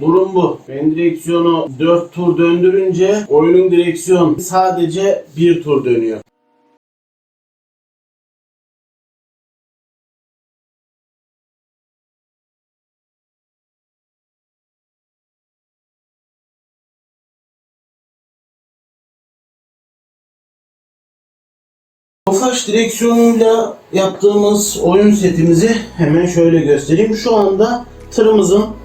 Durum bu. Ben direksiyonu 4 tur döndürünce oyunun direksiyon sadece bir tur dönüyor. Tofaş direksiyonuyla yaptığımız oyun setimizi hemen şöyle göstereyim. Şu anda tırımızın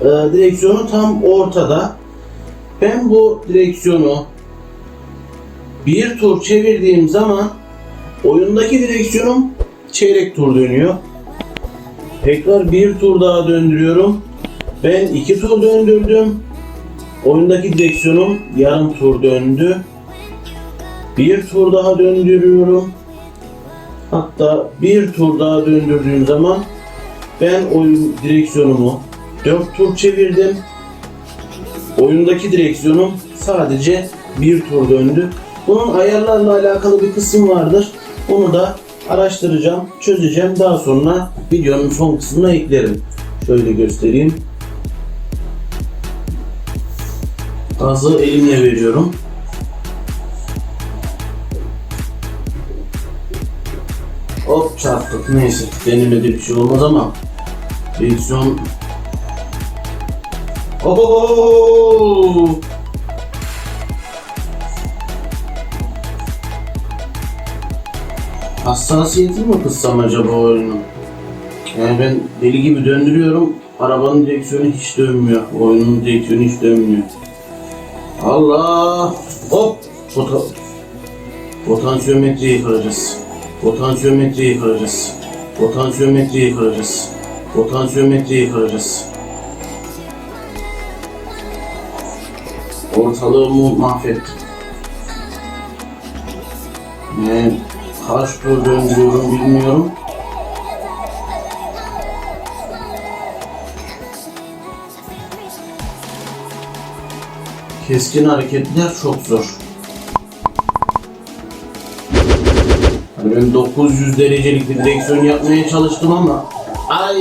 e, direksiyonu tam ortada. Ben bu direksiyonu bir tur çevirdiğim zaman oyundaki direksiyonum çeyrek tur dönüyor. Tekrar bir tur daha döndürüyorum. Ben iki tur döndürdüm. Oyundaki direksiyonum yarım tur döndü. Bir tur daha döndürüyorum. Hatta bir tur daha döndürdüğüm zaman ben oyun direksiyonumu 4 tur çevirdim. Oyundaki direksiyonum sadece bir tur döndü. Bunun ayarlarla alakalı bir kısım vardır. Onu da araştıracağım, çözeceğim. Daha sonra videonun son kısmına eklerim. Şöyle göstereyim. Gazı elimle veriyorum. Hop çarptık. Neyse denemede bir şey olmaz ama direksiyon Oho! Hassasiyetini mi kıssam acaba oyunun? Yani ben deli gibi döndürüyorum. Arabanın direksiyonu hiç dönmüyor. Oyunun direksiyonu hiç dönmüyor. Allah! Hop! Pota Potansiyometreyi kıracağız. Potansiyometreyi kıracağız. Potansiyometreyi kıracağız. Potansiyometreyi kıracağız. Ortalığımı mahvettim. Ne kaç tur döndürüyorum bilmiyorum. Keskin hareketler çok zor. Hani ben 900 derecelik bir direksiyon yapmaya çalıştım ama ay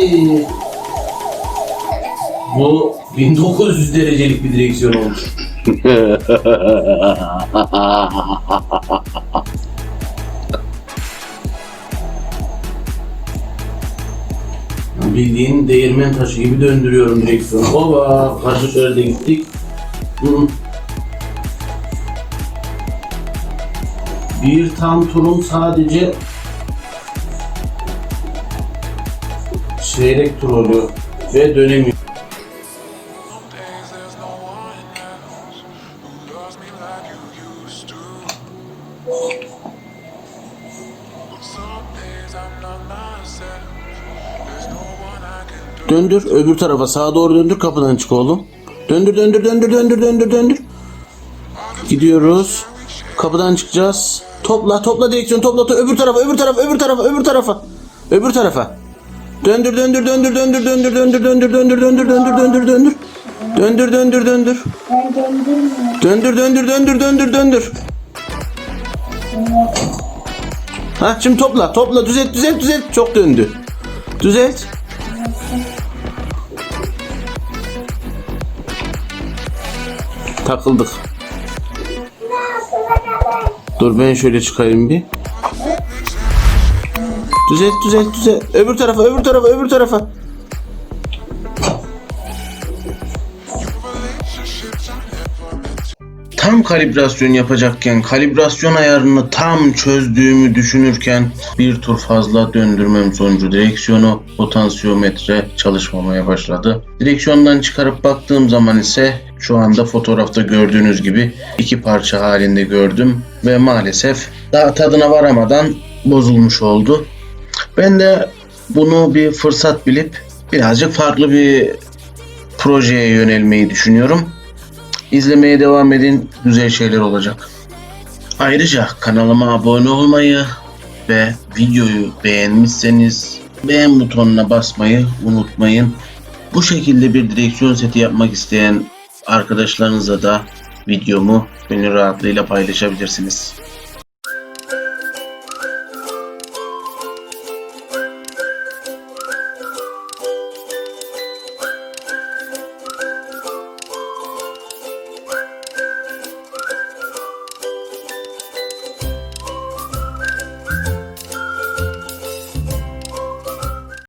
bu 1900 derecelik bir direksiyon olmuş. Bildiğin değirmen taşı gibi döndürüyorum direksiyonu. Oba, karşı şeride gittik. Bir tam turun sadece çeyrek tur oluyor ve dönemiyor. Döndür öbür tarafa sağa doğru döndür kapıdan çık oğlum. Döndür döndür döndür döndür döndür döndür. Gidiyoruz. Kapıdan çıkacağız. Topla topla direksiyon topla to- öbür tarafa öbür tarafa öbür tarafa öbür tarafa. Öbür tarafa. Döndür döndür döndür döndür döndür döndür döndür döndür döndür döndür döndür döndür. Döndür döndür döndür. Ben döndürmüyorum. Döndür döndür döndür döndür döndür. Ha şimdi topla topla düzelt düzelt düzelt çok döndü. Düzelt. Takıldık. Dur ben şöyle çıkayım bir. Düzelt düzelt düzelt. Öbür tarafa öbür tarafa öbür tarafa. Tam kalibrasyon yapacakken kalibrasyon ayarını tam çözdüğümü düşünürken bir tur fazla döndürmem sonucu direksiyonu potansiyometre çalışmamaya başladı. Direksiyondan çıkarıp baktığım zaman ise şu anda fotoğrafta gördüğünüz gibi iki parça halinde gördüm ve maalesef daha tadına varamadan bozulmuş oldu. Ben de bunu bir fırsat bilip birazcık farklı bir projeye yönelmeyi düşünüyorum. İzlemeye devam edin. Güzel şeyler olacak. Ayrıca kanalıma abone olmayı ve videoyu beğenmişseniz beğen butonuna basmayı unutmayın. Bu şekilde bir direksiyon seti yapmak isteyen arkadaşlarınızla da videomu gönül rahatlığıyla paylaşabilirsiniz.